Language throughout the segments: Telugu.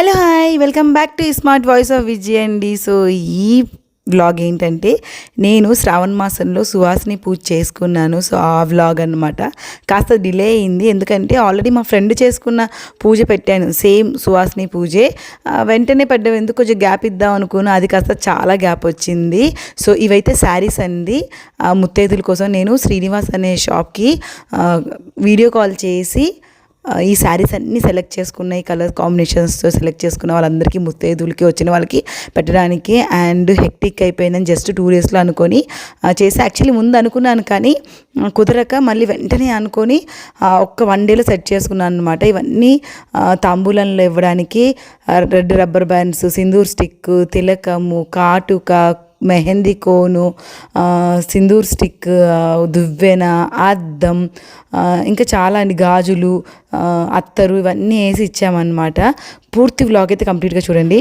Hello hi welcome back to smart voice of Vijay అండి. సో ఈ వ్లాగ్ ఏంటంటే నేను శ్రావణ మాసంలో సువాసిని పూజ చేసుకున్నాను. సో ఆ వ్లాగ్ అనమాట కాస్త డిలే అయింది. ఎందుకంటే ఆల్రెడీ మా ఫ్రెండ్ చేసుకున్న పూజ పెట్టాను. సేమ్ సువాసిని పూజే. వెంటనే పడ్డం. ఎందుకు కొంచెం గ్యాప్ ఇద్దాం అనుకున్నా. అది కాస్త చాలా గ్యాప్ వచ్చింది. సో ఇవైతే శారీస్ అంది ఆ, ముత్తైదుల కోసం నేను శ్రీనివాస్ అనే షాప్కి వీడియో కాల్ చేసి ఈ శారీస్ అన్నీ సెలెక్ట్ చేసుకున్న ఈ కలర్ కాంబినేషన్స్తో సెలెక్ట్ చేసుకున్న వాళ్ళందరికీ ముత్తైదులకి వచ్చిన వాళ్ళకి పెట్టడానికి అండ్ హెక్టిక్ అయిపోయిందని జస్ట్ టూ డేస్లో అనుకొని చేసి. యాక్చువల్లీ ముందు అనుకున్నాను కానీ కుదరక మళ్ళీ వెంటనే అనుకొని ఒక్క వన్ డేలో సెట్ చేసుకున్నాను అనమాట ఇవన్నీ తాంబూలంలో ఇవ్వడానికి red rubber bands sindoor stick తిలకము కాటుక మెహందీ కోను సింధూర్ స్టిక్ దువ్వెన అద్దం ఇంకా చాలా అండి. గాజులు అత్తరు ఇవన్నీ వేసి ఇచ్చామన్నమాట. పూర్తి బ్లాక్ అయితే కంప్లీట్గా చూడండి.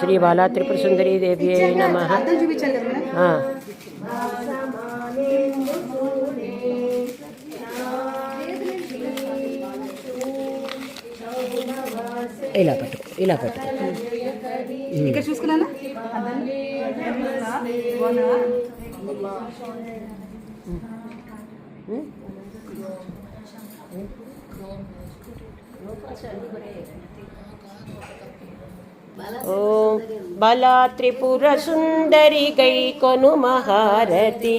శ్రీ బాలా త్రిపుర సుందరీ దేవి నమ. చూపించాలి కదా ఇలా పట్టుకో ఇలా పట్టుకో ఇక్కడ చూసుకున్నానా? ఓం బాలా త్రిపుర సుందరి గై కొను మహారతి.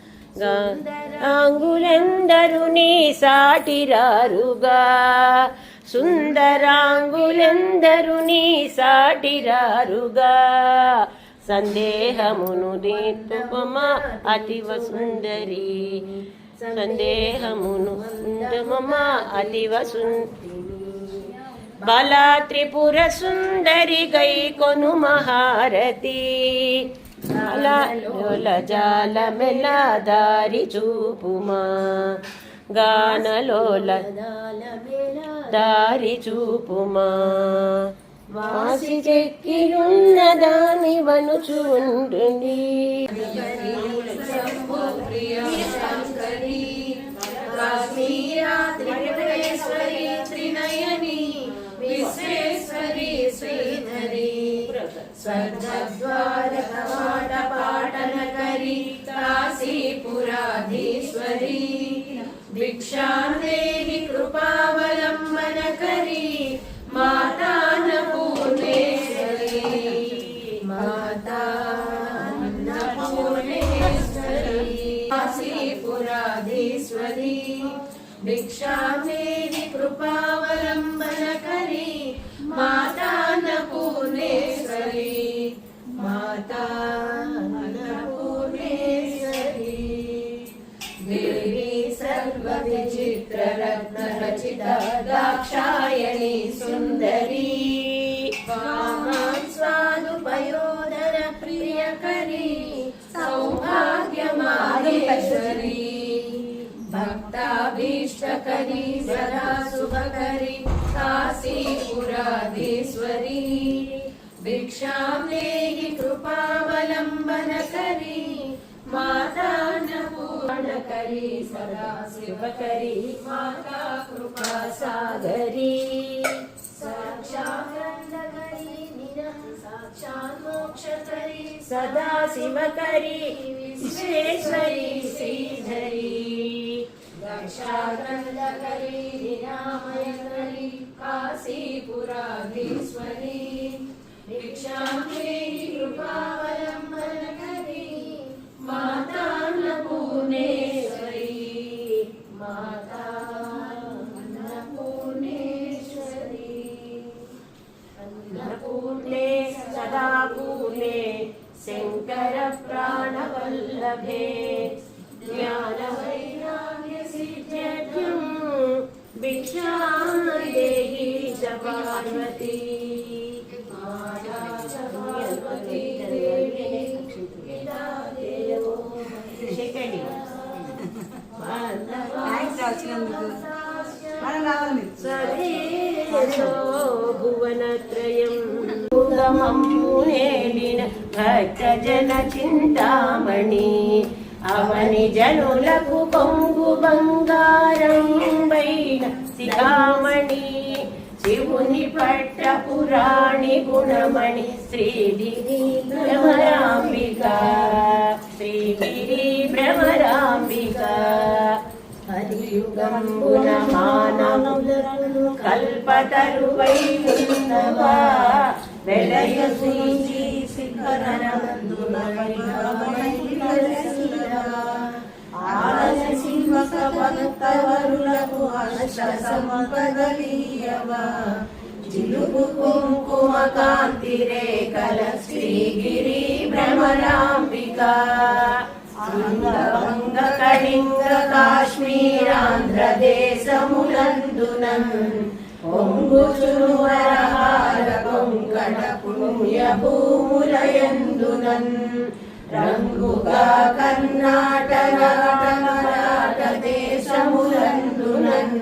అంగులెందరు నీ సాటిరారుగా సుందరాంగులెందరు నీ సాటిరారుగా సందేహమును దీపమా అతివ సుందరి. సందేహమును సుందమమా అతివ సుందరి. బలా త్రిపుర సుందరి గై కొను మహారతి జాల మెల దారి చూపుమా? గానలోల దారి చూపుమా? వాసి చెక్కియున్న దాని వనుచుండుని విశ్వేశ్వరి శ్రీధరి. స్వర్గద్వార కాశీపురాధీశ్వరి దేవి సర్వవిచిత్రరత్నరచిత దాక్షాయణి సుందరి వామాన్ స్వాదుపయోదర ప్రియకరి సౌభాగ్యమాహేశ్వరి భక్తాభీష్టకరి సదా శుభకరి కాశీపురాధీశ్వరి భిక్షాం దేహి కృపావలంబనకరి మాతాన్నపూర్ణకరి సదా శివకరి మాతా కృపా సాగరి సాక్షాత్కరి సాక్షాత్ మోక్షకరి సదా శివకరి విశ్వేశ్వరి శ్రీధరి దక్షాగ్రంథకరి నిరామయకరి కాశీపురాధీశ్వరి భిక్షాం దేహి शङ्करप्राणवल्लभे। ज्ञानवैराग्यसिद्ध्यर्थं भिक्षां देहि च पार्वती। జన చింతామణి. అవని జనులకు కొంగు బంగారం వైన శిఖామణి. శివుని పట్ట పురాణి గుణమణి శ్రీగిరి భ్రమరాంబిక శ్రీగిరి భ్రమరాంబిక హరియుగంబున మానవులను కల్పతరువై ఉన్నవా? వెలయ సూచి శిఖరనందున భక్తవరులకు హర్ష సంపదలీయవా జిలుగు కుంకుమ కాంతి రేఖల శ్రీగిరి భ్రమరాంబిక. అంగవంగ కళింగ కాశ్మీరాంధ్రదేశములందునన్ పుణ్య భూములయందునన్ రంగుగా కర్ణాటక మరాఠ దేశములందునన్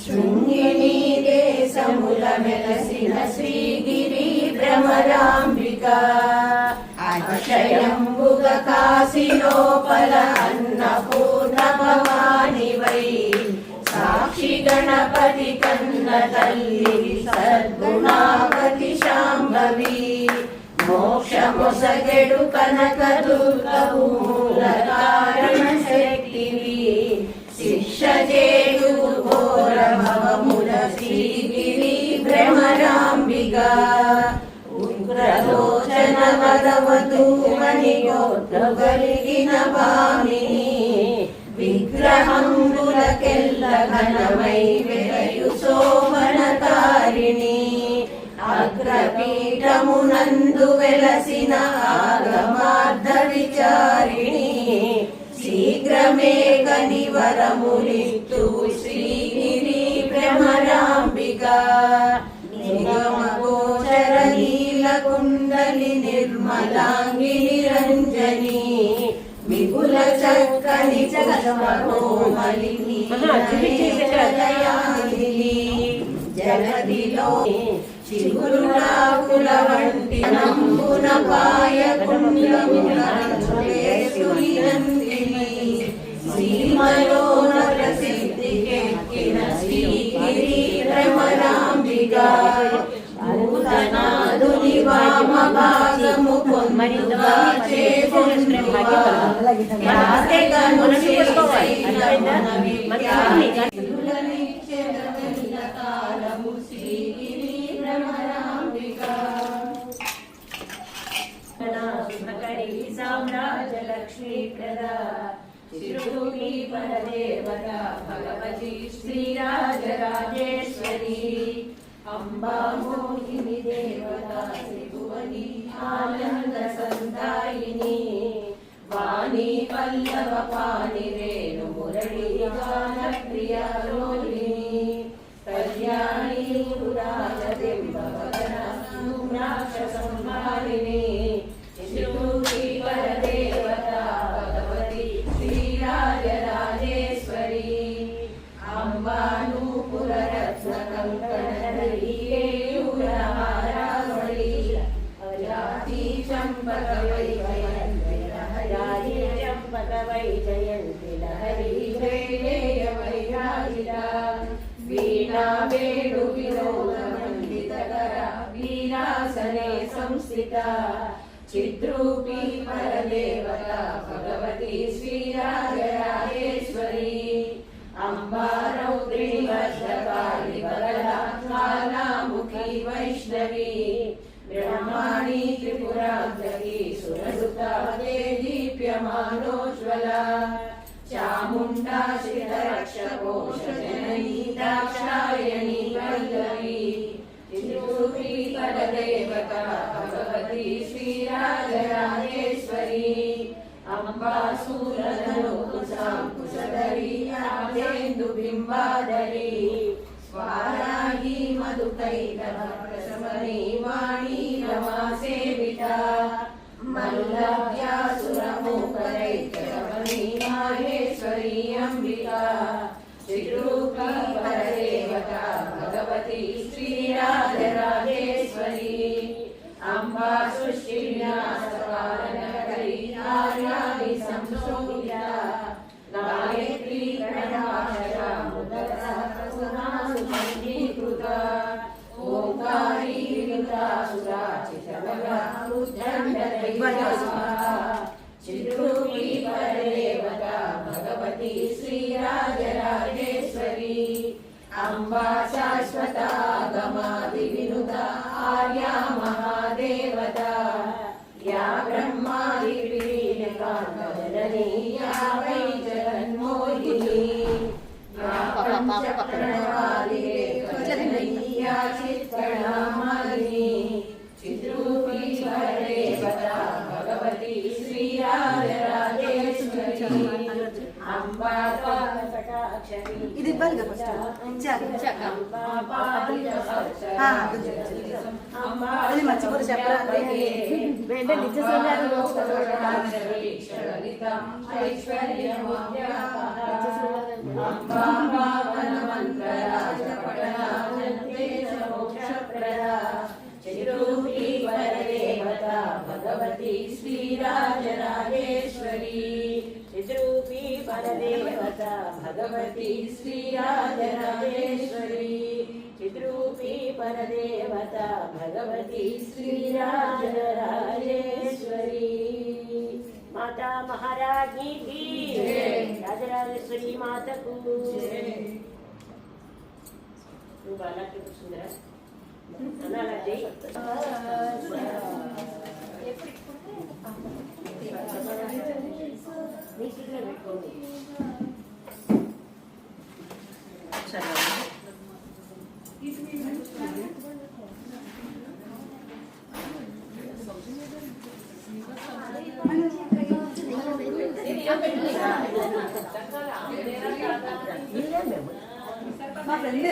శృంగిణి దేశముల మెలసిన శ్రీగిరి భ్రమరాంబిక అక్షయంబుగ కాశీ లోపల అన్నపూర్ణ భవా గణపతి కన్న తల్లి సద్గుణావతి శాంభవి మోక్షముసగెడు కనక దుర్గవు కారణ శక్తివి శిక్ష చేయు ఘోర భవముల శ్రీగిరి భ్రమరాంబిక ఉగ్రలోచన వరవతు మణి గోత్రగలిగిన భామిని విగ్రహంబులకెల్ల ఘనమై వెలయు శోభనకారిణి అగ్రపీఠమునందు వెలసిన ఆగమార్థ విచారిణి. శీఘ్రమే కనివరములిత్తు శ్రీగిరి భ్రమరాంబిక. నిగమగోచర నీల కుండలి నిర్మలాంగి నిరంజనీ విపుల చక్కని జగమోమలిని జగదిలో చిగురులాకుల వంటి నంబున పాయ కుండమునందిని సీమలోన ప్రసిద్ధికెక్కిన శ్రీగిరి భ్రమరాంబిక భూతనాదుని వామ ప్రదా శిరుడి పరదేవత భగవతి శ్రీరాజరాజేశ్వరీ అంబా మోహిని దేవత ఆనంద సందాయిని వాణి పల్లవ పాణి రేణు మురళి గాన ప్రియ రోహిణి. చిద్రూపీ పరదేవత పరదేవత భగవతి శ్రీరాజరాజేశ్వరి అంబ అంబాసూరధనుకుశాంకుశధరీ ఆదేందు బింబాధరీ స్వారాహి చిత్రూపీ పరదేవత భగవతి శ్రీరాజరాజేశ్వరీ అంబా శాశ్వత గమాది వినుత ఆర్యా మహాదేవత. యా బ్రహ్మాది పిరీలకాంతజననీ యా వై జగన్మోహిని యా పంచప్రణవాదిరేకజననీ కదా ఫస్ట్ ఆ, అది అది మర్చిపోరు చెప్పరా వెంటనే నిత్యసంధ్యాలు భగవతి శ్రీరాజరాజేశ్వరి. చిద్రూపీ పరదేవత భగవతి శ్రీరాజరాజేశ్వరి చిద్రూపీ పరదేవత భగవతి శ్రీరాజరాజేశ్వరి माता महारानी की जय। राजराजेश्वरी माता को నువ్వు బాలా సుందర అనాలా జై మీ సీట్లో పెట్టుకోండి మా ఫ్రెండ్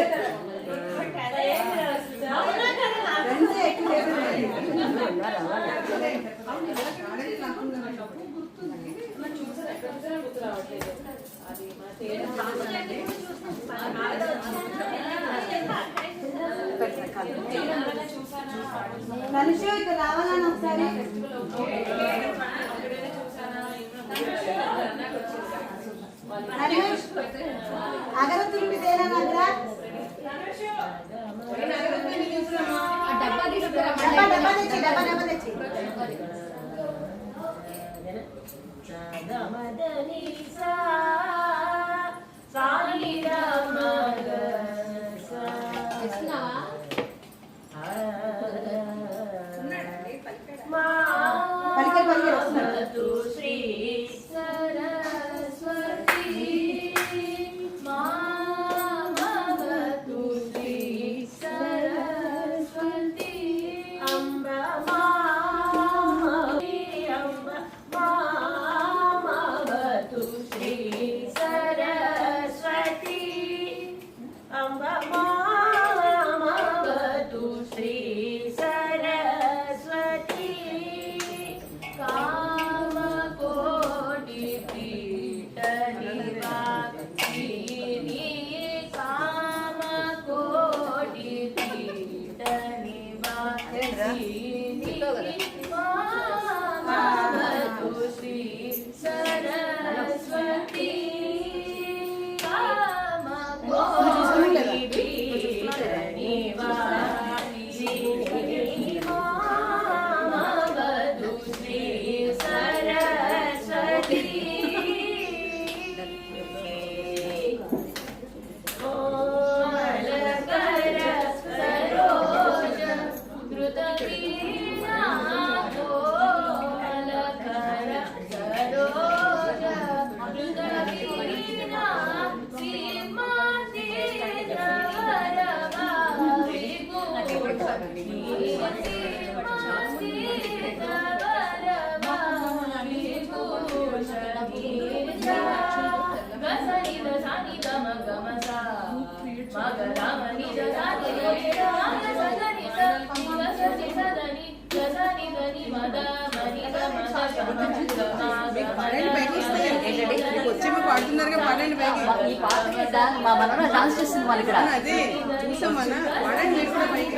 అగరత్తులు మీదేనా దగ్గర డబ్బా డబ్బా తెచ్చి డబ్బా డబ్బా తెచ్చి. వచ్చేమి పాడుతున్నారుగా పాడండి పైకి ఈ పాటకి డాన్స్ మా మనలో డాన్స్ చేస్తుంది మన ఇక్కడ. అదే? చూసాం మన. పాడండి మీరు కూడా పైకి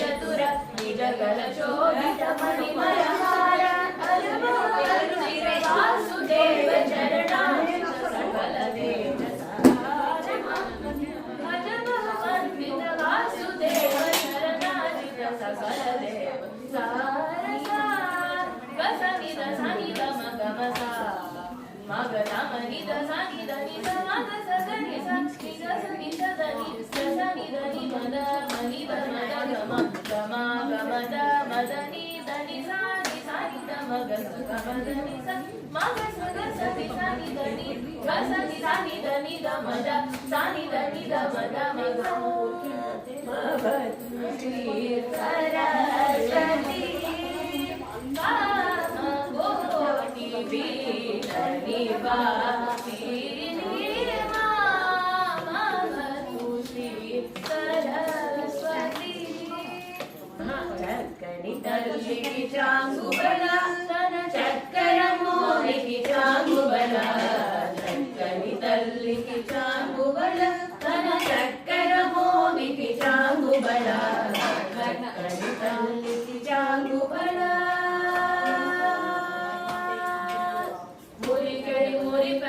చతుర నిజ గల శోభిత సగ మద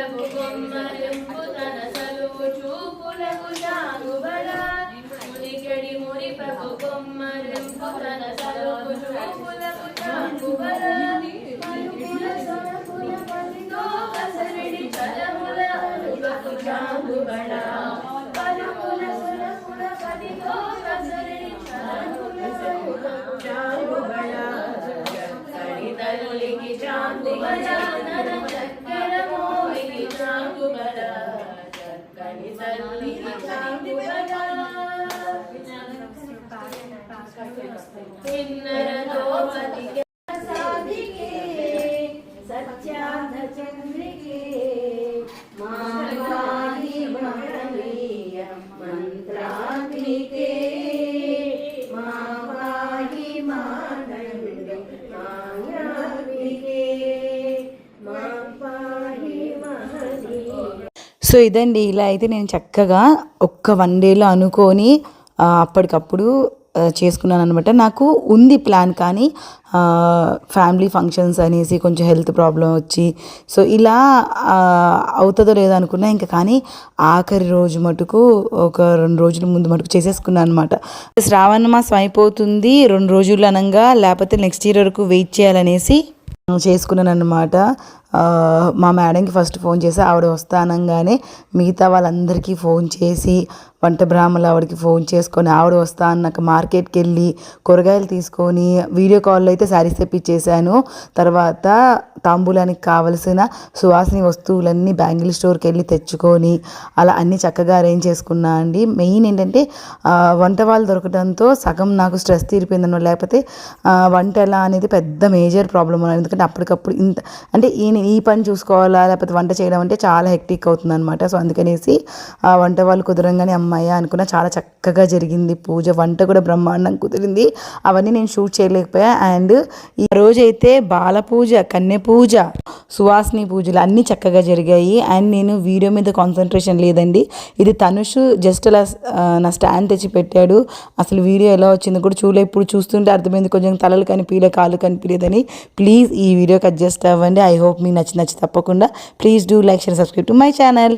మురిపెపు కొమ్మరింపు తన సలువు చూపులకు చాంగుబల మురికడి మురిపెపు కొమ్మరింపు తన సలువు చూపులకు చాంగుబల పలుకుల సొరకుల పలితో కసరిడి చలముల అలుగకు చాంగుబల పలుకుల సొరకుల పలితో కసరిడి చలముల అలుగకు చాంగుబల తల్లికి చాంగుబల చాంగుబల చక్కని తల్లికి చాంగుబల కిన్నర సో ఇదండి ఇలా అయితే నేను చక్కగా ఒక్క వన్ డేలో అనుకొని అప్పటికప్పుడు చేసుకున్నాను అనమాట నాకు ఉంది ప్లాన్ కానీ ఫ్యామిలీ ఫంక్షన్స్ అనేసి కొంచెం హెల్త్ ప్రాబ్లం వచ్చి సో ఇలా అవుతుందో లేదో అనుకున్నా ఇంకా కానీ ఆఖరి రోజు మటుకు ఒక రెండు రోజుల ముందు మటుకు చేసేసుకున్నాను అనమాట శ్రావణ మాసం అయిపోతుంది రెండు రోజులు అనగా లేకపోతే నెక్స్ట్ ఇయర్ వరకు వెయిట్ చేయాలనేసి చేసుకున్నాను అనమాట మా మేడంకి ఫస్ట్ ఫోన్ చేసి ఆవిడ వస్తానంగానే మిగతా వాళ్ళందరికీ ఫోన్ చేసి వంట బ్రాహ్మణులు ఆవిడకి ఫోన్ చేసుకొని ఆవిడ వస్తా అన్నాక మార్కెట్కి వెళ్ళి కూరగాయలు తీసుకొని వీడియో కాల్లో అయితే శారీస్ తెప్పించేశాను. తర్వాత తాంబూలానికి కావలసిన సువాసని వస్తువులన్నీ బ్యాంగిల్ స్టోర్కి వెళ్ళి తెచ్చుకొని అలా అన్నీ చక్కగా అరేంజ్ చేసుకున్నా అండి. మెయిన్ ఏంటంటే వంట వాళ్ళు దొరకడంతో సగం నాకు స్ట్రెస్ తీరిపోయిందన్నమాట లేకపోతే వంట ఎలా అనేది పెద్ద మేజర్ ప్రాబ్లం ఎందుకంటే అప్పటికప్పుడు ఇంత అంటే ఈయన నేను ఈ పని చూసుకోవాలా లేకపోతే వంట చేయడం అంటే చాలా హెక్టిక్ అవుతుంది అనమాట సో అందుకనేసి ఆ వంట వాళ్ళు కుదరంగానే అమ్మాయి అనుకున్న చాలా చక్కగా జరిగింది. పూజ వంట కూడా బ్రహ్మాండం కుదిరింది. అవన్నీ నేను షూట్ చేయలేకపోయా. అండ్ ఈ రోజైతే బాల పూజ కన్య పూజ సువాసిని పూజలు అన్నీ చక్కగా జరిగాయి. అండ్ నేను వీడియో మీద కాన్సన్ట్రేషన్ లేదండి. ఇది తనుష్ జస్ట్ అలా నా స్టాండ్ తెచ్చి పెట్టాడు. అసలు వీడియో ఎలా వచ్చిందో కూడా చూడలే. ఇప్పుడు చూస్తుంటే అర్థమైంది. కొంచెం తలలు కనిపించలే కాళ్ళు కనిపించలేదని ప్లీజ్ ఈ వీడియోకి అడ్జస్ట్ అవ్వండి. ఐ హోప్ మీ మీకు నచ్చి నచ్చి తప్పకుండా please do like share subscribe to my channel.